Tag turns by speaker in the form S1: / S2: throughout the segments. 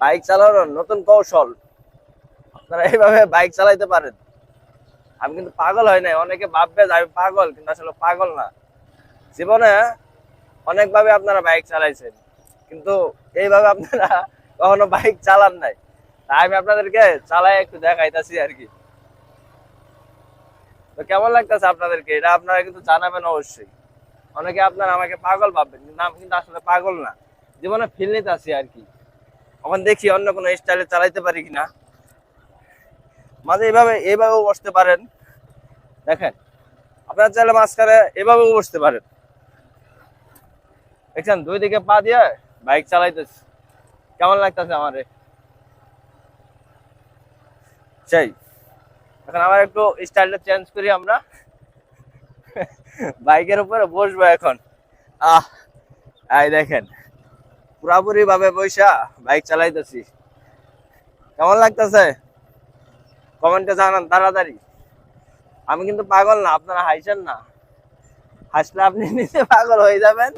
S1: Bike চালানোর নতুন কৌশল। আপনারা এইভাবে বাইক চালাইতে পারেন। আমি কিন্তু পাগল হয় নাই, অনেকে ভাববে যে আমি পাগল, কিন্তু আসলে পাগল না। জীবনে অনেকভাবে আপনারা বাইক চালাইছেন, কিন্তু এইভাবে আপনারা কখনো বাইক চালান নাই। আমি আপনাদেরকে চালাই একটু দেখাইতাছি আর কি। তো কেমন লাগতেছে আপনাদেরকে? এটা আপনারা কিন্তু জানাবেন অবশ্যই। অনেকে আপনারা আমাকে পাগল ভাববেন, কিন্তু আমি কিন্তু আসলে পাগল না। জীবনে ফিল নিতে আছি আর কি। এখন দেখি অন্য কোনো স্টাইলে চালাইতে পারি কিনা। মাঝে এভাবে, এভাবেও বসতে পারেন। দেখেন, আপনার চাইলে মাঝখানে এভাবেও বসতে পারেন। দেখছেন, দুই দিকে পা দিয়ে বাইক চালাইতেছি। কেমন লাগতেছে আমারে? সেই, এখন আবার একটু স্টাইলটা চেঞ্জ করি আমরা। বাইকের উপরে বসবো এখন। আহ, এই দেখেন। পুরাপুরি ভাবে বৈশা বাইক চালাইতেছি। কেমন লাগতেছে? কমেন্টে জানান তাড়াতাড়ি। আমি কিন্তু পাগল না, আপনারা হাসেন না। হাসলে আপনি নিজে পাগল হয়ে যাবেন,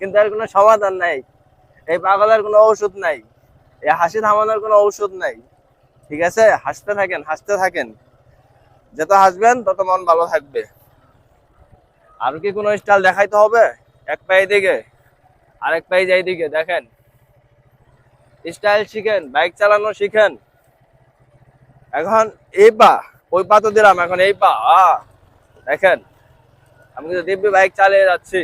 S1: কিন্তু এর কোনো সমাধান নাই। এই পাগলের কোনো ঔষধ নাই। এই হাসি থামানোর কোনো ঔষধ নাই। ঠিক আছে? হাসতে থাকেন হাসতে থাকেন। যত হাসবেন, তত মন ভালো থাকবে। আর কি কোনো স্টাইল দেখাইতে হবে? এক পায়ে দিকে আরেক পাই যাই দিকে দেখেন। স্টাইল শিখেন বাইক চালানো শিখেন। এখন এই পা, ওই পা তো দিলাম, এখন এই পা দেখেন। আমি কিন্তু দিব্যি বাইক চালিয়ে যাচ্ছি।